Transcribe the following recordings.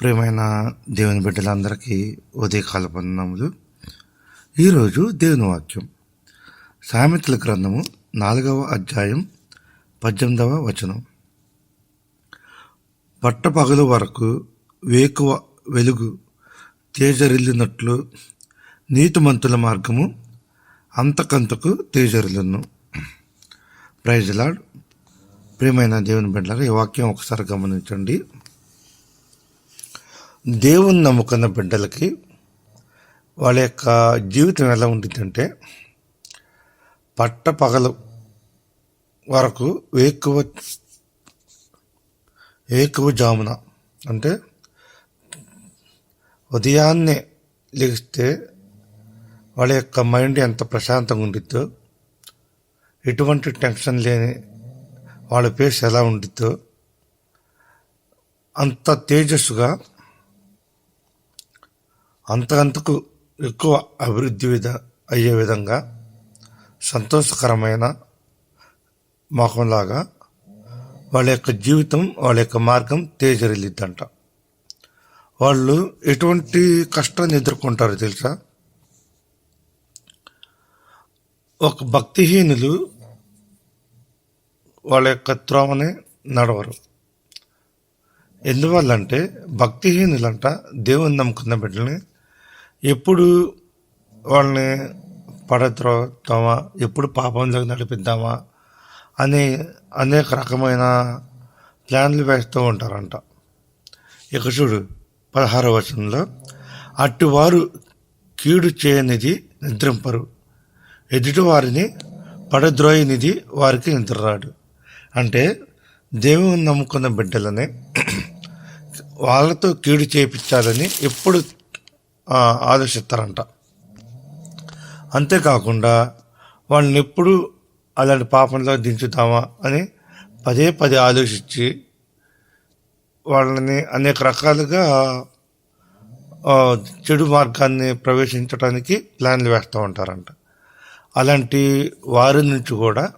ప్రియమైన దేవుని బిడ్డలందరికీ ఉదయకాల వందనములు. ఈరోజు దేవుని వాక్యం. సామెతల గ్రంథము నాలుగవ అధ్యాయం పద్దెనిమిదవ వచనం. పట్టపగలు వరకు వేకువ వెలుగు తేజరిల్లినట్లు నీతిమంతుల మార్గము అంతకంతకు తేజరిల్లును. Praise lord. ప్రియమైన దేవుని బిడ్డలారా ఈ వాక్యం ఒకసారి గమనించండి. దేవుని నమ్ముకున్న బిడ్డలకి వాళ్ళ యొక్క జీవితం ఎలా ఉంటుందంటే పట్ట పగలు వరకు వేకువ వేకువ జామున అంటే ఉదయాన్నే లేస్తే వాళ్ళ యొక్క మైండ్ ఎంత ప్రశాంతంగా ఉండిద్దో ఎటువంటి టెన్షన్ లేని వాళ్ళ ఫేస్ ఎలా ఉండిద్దో అంత తేజస్సుగా అంతకంతకు ఎక్కువ అభివృద్ధి విధ అయ్యే విధంగా సంతోషకరమైన మొహంలాగా వాళ్ళ యొక్క జీవితం వాళ్ళ యొక్క మార్గం తేజరిల్లిద్దంట. వాళ్ళు ఎటువంటి కష్టాన్ని ఎదుర్కొంటారో తెలుసా? ఒక భక్తిహీనులు వాళ్ళ యొక్క త్రోమని నడవరు. ఎందువల్లంటే భక్తిహీనులంట దేవుని నమ్ముకున్న బిడ్డల్ని ఎప్పుడు వాళ్ళని పడద్రోతామా ఎప్పుడు పాపంలోకి నడిపిద్దామా అని అనేక రకమైన ప్లాన్లు వేస్తూ ఉంటారంట. ఇక చూడు పదహారవ వచనంలో అట్టువారు కీడు చేయనిది నిద్రింపరు. ఎదుటివారిని పడద్రోయనిది వారికి నిద్రరాడు. అంటే దేవుని నమ్ముకున్న బిడ్డలని వాళ్ళతో కీడు చేపించాలని ఎప్పుడు ఆలోచిస్తారంట. అంతేకాకుండా వాళ్ళని ఎప్పుడు అలాంటి పాపంలో దించుతామా అని పదే పదే ఆలోచించి వాళ్ళని అనేక రకాలుగా చెడు మార్గాన్ని ప్రవేశించడానికి ప్లాన్లు వేస్తూ ఉంటారంట. అలాంటి వారి నుంచి కూడా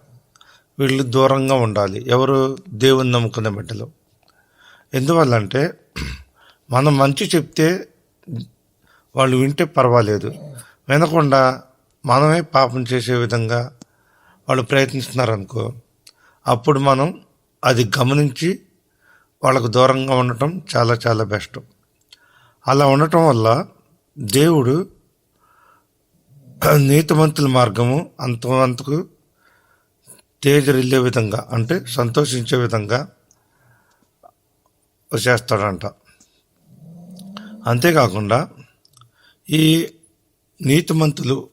వీళ్ళు దూరంగా ఉండాలి. ఎవరు దేవుని నమ్ముకున్న బిడ్డలు? ఎందువల్లంటే మనం మంచి చెప్తే వాళ్ళు వింటే పర్వాలేదు. వినకుండా మనమే పాపం చేసే విధంగా వాళ్ళు ప్రయత్నిస్తున్నారనుకో అప్పుడు మనం అది గమనించి వాళ్ళకు దూరంగా ఉండటం చాలా చాలా బెస్ట్. అలా ఉండటం వల్ల దేవుడు నీతిమంతుల మార్గము అంతమంతకు తేజరిల్లే విధంగా అంటే సంతోషించే విధంగా చేస్తాడంట. అంతేకాకుండా ఈ నీతిమంతులు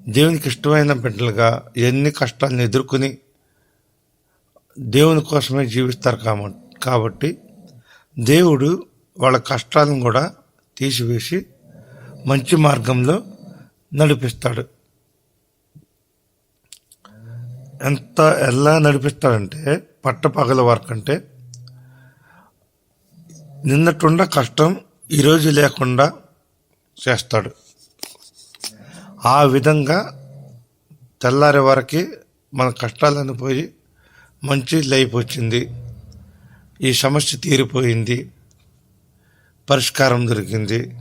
దేవునికి ఇష్టమైన బిడ్డలుగా ఎన్ని కష్టాలను ఎదుర్కొని దేవుని కోసమే జీవిస్తారు కామ కాబట్టి దేవుడు వాళ్ళ కష్టాలను కూడా తీసివేసి మంచి మార్గంలో నడిపిస్తాడు. ఎంత ఎలా నడిపిస్తాడంటే పట్టపగల వరకు అంటే నిన్నటుండ కష్టం ఈరోజు లేకుండా చేస్తాడు. ఆ విధంగా తెల్లారి వరకు మన కష్టాలను పోయి మంచి లైఫ్ వచ్చింది. ఈ సమస్య తీరిపోయింది. పరిష్కారం దొరికింది.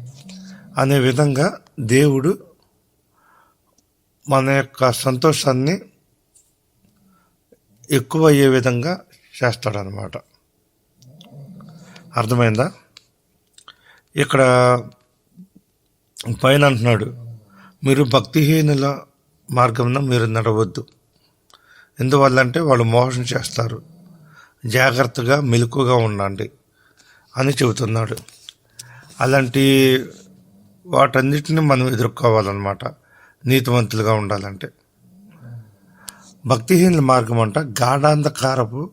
అనే విధంగా దేవుడు మన యొక్క సంతోషాన్ని ఎక్కువ అయ్యే విధంగా చేస్తాడనమాట అర్థమైందా? ఇక్కడ పైన అంటున్నాడు మీరు భక్తిహీనుల మార్గంలో మీరు నడవద్దు. ఎందువల్లంటే వాళ్ళు మోసం చేస్తారు. జాగ్రత్తగా మెలకుగా ఉండండి అని చెబుతున్నాడు. అలాంటి వాటన్నిటిని మనం ఎదుర్కోవాలన్నమాట. నీతివంతులుగా ఉండాలంటే. భక్తిహీనుల మార్గం అంట గాఢాంధకారపు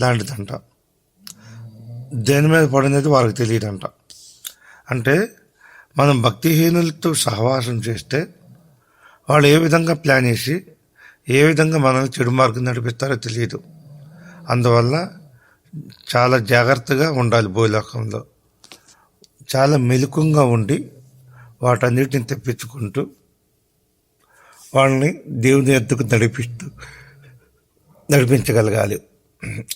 లాంటిదంట. దేని మీద పడినది వారికి తెలియదంట. అంటే మనం భక్తిహీనులతో సహవాసం చేస్తే వాళ్ళు ఏ విధంగా ప్లాన్ చేసి ఏ విధంగా మనల్ని చెడు మార్గం నడిపిస్తారో తెలియదు. అందువల్ల చాలా జాగ్రత్తగా ఉండాలి భూలోకంలో. చాలా మెలకుగా ఉండి వాటన్నిటిని తెప్పించుకుంటూ వాళ్ళని దేవుని ఎద్దుకు నడిపిస్తూ నడిపించగలగాలి.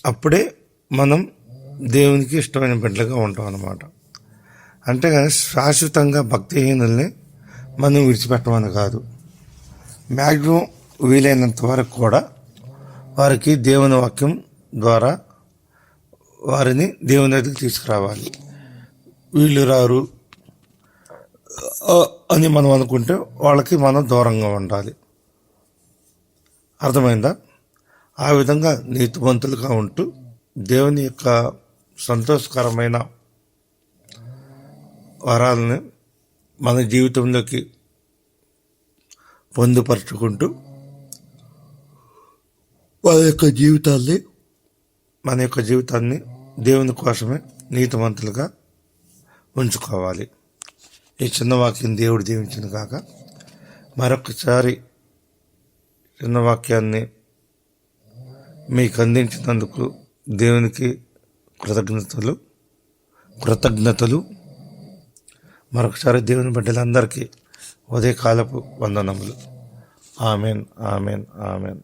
అప్పుడే మనం దేవునికి ఇష్టమైన బిడ్డలుగా ఉంటాం అన్నమాట. అంటే కానీ శాశ్వతంగా భక్తిహీనుల్ని మనం విడిచిపెట్టమని కాదు. మ్యాక్సిమం వీలైనంత వరకు కూడా వారికి దేవుని వాక్యం ద్వారా వారిని దేవుని దగ్గరికి తీసుకురావాలి. వీళ్ళు రారు అని మనం అనుకుంటే వాళ్ళకి మనం దూరంగా ఉండాలి. అర్థమైందా? ఆ విధంగా నీతివంతులుగా ఉంటూ దేవుని యొక్క సంతోషకరమైన వరాలని మన జీవితంలోకి పొందుపరుచుకుంటూ మన యొక్క జీవితాన్ని మన యొక్క జీవితాన్ని దేవుని కోసమే నీతివంతులుగా ఉంచుకోవాలి. ఈ చిన్న వాక్యం దేవుడు దీవించిన కాక మరొకసారి చిన్న వాక్యాన్ని మీకు అందించినందుకు దేవునికి కృతజ్ఞతలు కృతజ్ఞతలు. మరొకసారి దేవుని బిడ్డలందరికీ ఉదయకాలపు వందనములు. Amen amen amen.